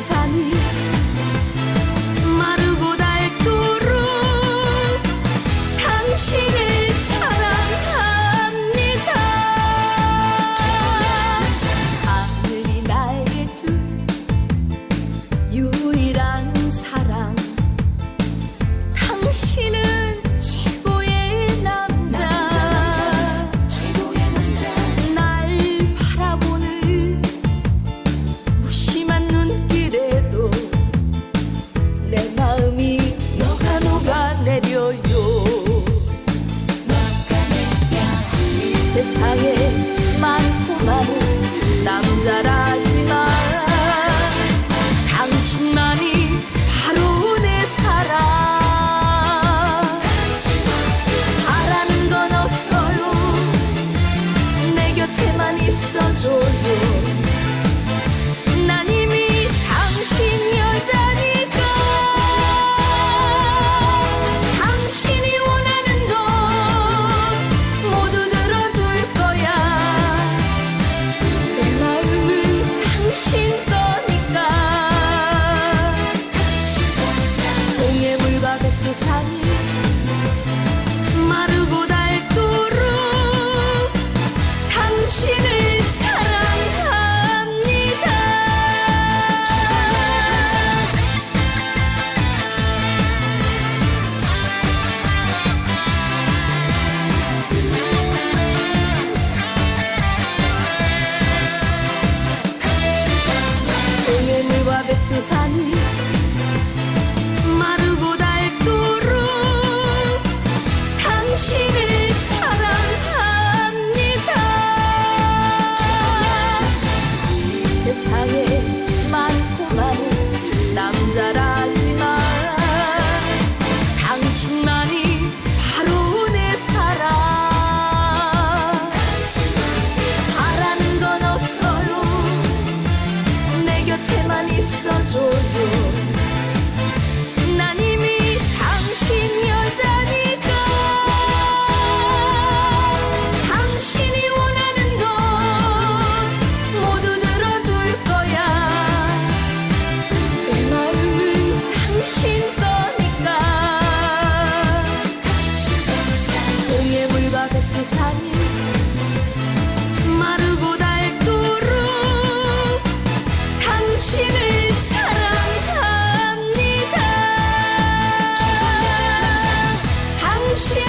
세상이 세상에 많고 많은 남자라지만. 당신만이 바로 내 사랑. 바라는 건 없어요. 내 곁에만 있어줘요 백두산이 마르고 닳도록 당신을 사랑합니다. 동해물과 백두산이 세상에 많고 많은 남자라지만 당신만 세상이 마르고 닳도록 당신을 사랑합니다. 당신